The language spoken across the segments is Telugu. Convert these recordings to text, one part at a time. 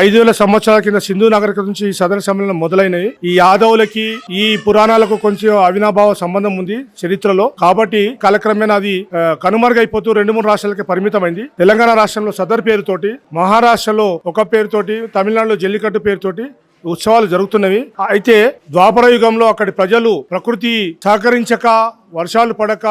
ఐదు వేల సంవత్సరాల కింద సింధు నాగరికత నుంచి ఈ సదర సమ్మేళనం మొదలైనవి. ఈ యాదవులకి ఈ పురాణాలకు కొంచెం అవినాభావ సంబంధం ఉంది చరిత్రలో. కాబట్టి కాలక్రమేణా అది కనుమరుగైపోతూ రెండు మూడు రాష్ట్రాలకి పరిమితమైంది. తెలంగాణ రాష్ట్రంలో సదర్ పేరుతోటి మహారాష్ట్రలో ఒక పేరుతోటి తమిళనాడులో జల్లికట్టు పేరుతోటి ఉత్సవాలు జరుగుతున్నవి. అయితే ద్వాపర యుగంలో అక్కడి ప్రజలు ప్రకృతి సహకరించక వర్షాలు పడక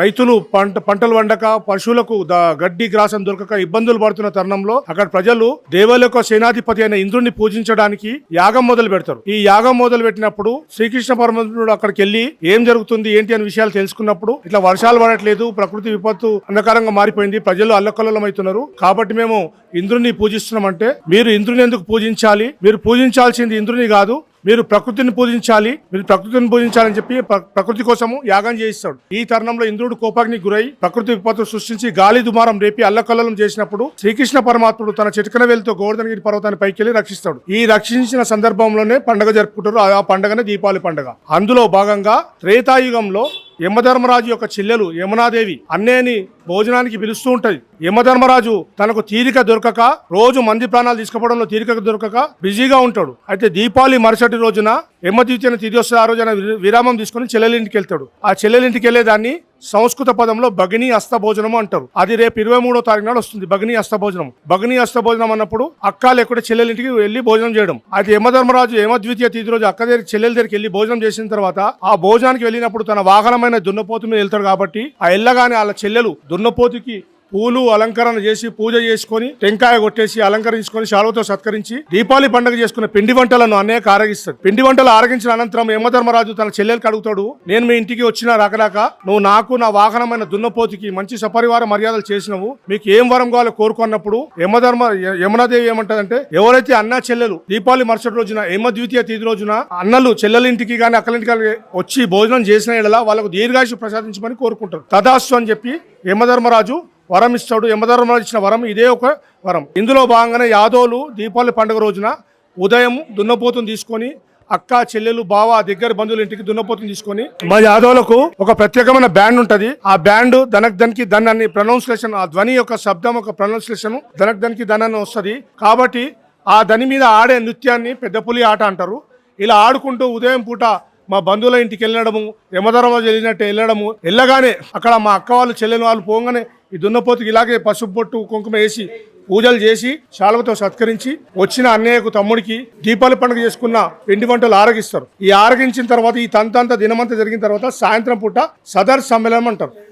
రైతులు పంట పంటలు వండక పశువులకు గడ్డి గ్రాసం దొరకక ఇబ్బందులు పడుతున్న తరుణంలో అక్కడ ప్రజలు దేవాల యొక్క సేనాధిపతి అయిన ఇంద్రుడిని పూజించడానికి యాగం మొదలు పెడతారు. ఈ యాగం మొదలు పెట్టినప్పుడు శ్రీకృష్ణ పరమాత్ముడు అక్కడికి వెళ్ళి ఏం జరుగుతుంది ఏంటి అనే విషయాలు తెలుసుకున్నప్పుడు ఇట్లా వర్షాలు పడట్లేదు ప్రకృతి విపత్తు అంధకారంగా మారిపోయింది ప్రజలు అల్లకల్లోలం అవుతున్నారు కాబట్టి మేము ఇంద్రుడిని పూజిస్తున్నామంటే మీరు ఇంద్రుని ఎందుకు పూజించాలి? మీరు పూజించాల్సింది ఇంద్రుని కాదు మీరు ప్రకృతిని పూజించాలి మీరు ప్రకృతిని పూజించాలని చెప్పి ప్ర- ప్రకృతి కోసము యాగం చేయిస్తాడు. ఈ తరుణంలో ఇంద్రుడు కోపాగ్ని గురై ప్రకృతి విపత్తు సృష్టించి గాలి దుమారం రేపి అల్లకల్లం చేసినప్పుడు శ్రీకృష్ణ పరమాత్ముడు తన చిటికన వేలుతో గోవర్ధనగిరి పర్వతాన్ని పైకి వెళ్ళి రక్షిస్తాడు. ఈ రక్షించిన సందర్భంలోనే పండగ జరుపుకుంటారు. ఆ- పండుగనే దీపావళి పండగ. అందులో భాగంగా త్రేతాయుగంలో యమధర్మరాజు యొక్క చెల్లెలు యమునాదేవి అన్నేని భోజనానికి పిలుస్తూ ఉంటది. యమధర్మరాజు తనకు తీరిక దొరకక రోజు మంది ప్రాణాలు తీసుకుపోవడంలో తీరిక దొరకక బిజీగా ఉంటాడు. అయితే దీపావళి మరుసటి రోజున యమద్వితీయన తిరిగి వస్తే ఆ రోజున విరామం తీసుకుని చెల్లెలింటికి వెళ్తాడు. ఆ చెల్లెలింటికి వెళ్ళేదాన్ని సంస్కృత పదంలో భగిని అస్త అంటారు. అది రేపు ఇరవై మూడో తారీఖు నాడు వస్తుంది భగిని అస్తభోజనం భగిని అస్తభోజనం అన్నప్పుడు అక్క లేకుంటే చెల్లెలింటికి వెళ్ళి భోజనం చేయడం. అయితే యమధర్మరాజు యమద్వితీయ తిథి రోజు అక్క దగ్గర చెల్లెల దగ్గరికి వెళ్ళి భోజనం చేసిన తర్వాత ఆ భోజనానికి వెళ్ళినప్పుడు తన వాహనమైన దున్నపోతు మీద వెళ్తాడు కాబట్టి ఆ వెళ్ళగానే వాళ్ళ చెల్లెలు దున్నపోతుకి పూలు అలంకరణ చేసి పూజ చేసుకొని టెంకాయ కొట్టేసి అలంకరించుకొని శాలువతో సత్కరించి దీపావళి పండుగ చేసుకున్న పిండి వంటలను అనేక ఆరగిస్తాడు పిండి వంటలు ఆరగించిన అనంతరం యమధర్మరాజు తన చెల్లెలకు అడుగుతాడు నేను మీ ఇంటికి వచ్చిన రాకరాక నువ్వు నాకు నా వాహనమైన దున్నపోతుకి మంచి సపరివార మర్యాదలు చేసినవు. మీకు ఏం వరం కావాలో కోరుకున్నప్పుడు యమధర్మ యమునాదేవి ఏమంటదంటే ఎవరైతే అన్న చెల్లెలు దీపావళి మరుసటి రోజున యమ ద్వితీయ తిథి రోజున అన్నలు చెల్లెలింటికి కానీ అక్కలింటికి వచ్చి భోజనం చేసిన ఎడల వాళ్ళకు దీర్ఘాయుషు ప్రసాదించమని కోరుకుంటారు. తదాస్తు అని చెప్పి యమధర్మరాజు వరం ఇస్తాడు యమధర్మరాజు ఇచ్చిన వరం ఇదే ఒక వరం. ఇందులో భాగంగానే యాదవులు దీపావళి పండుగ రోజున ఉదయం దున్నపోతుని తీసుకొని అక్క చెల్లెలు బావ దగ్గర బంధువుల ఇంటికి దున్నపోతుని తీసుకొని మా యాదవులకు ఒక ప్రత్యేకమైన బ్యాండ్ ఉంటది. ఆ బ్యాండ్ ధనక్ ధన్కి ధన్ అని ప్రొనౌన్సియేషన్ ఆ ధ్వని యొక్క శబ్దం ఒక ప్రొనౌన్సియేషన్ ధనక్ ధన్కి ధన్ అని వస్తుంది. కాబట్టి ఆ ధని మీద ఆడే నృత్యాన్ని పెద్ద పులి ఆట అంటారు. ఇలా ఆడుకుంటూ ఉదయం పూట మా బంధువుల ఇంటికి వెళ్ళడము యమధర్మరాజు వెళ్ళినట్టు వెళ్ళడము వెళ్ళగానే అక్కడ మా అక్క వాళ్ళు చెల్లెని వాళ్ళు పోగానే ఈ దున్నపోతుకి ఇలాగే పసుపు బొట్టు కుంకుమ వేసి పూజలు చేసి శాలువతో సత్కరించి వచ్చిన అన్నయ్యకు తమ్ముడికి దీపావళి పండుగ చేసుకున్న పిండి వంటలు ఆరగిస్తారు. ఈ ఆరగించిన తర్వాత ఈ తంతంత దినమంతా జరిగిన తర్వాత సాయంత్రం పూట సదర్ సమ్మేళనం అంటారు.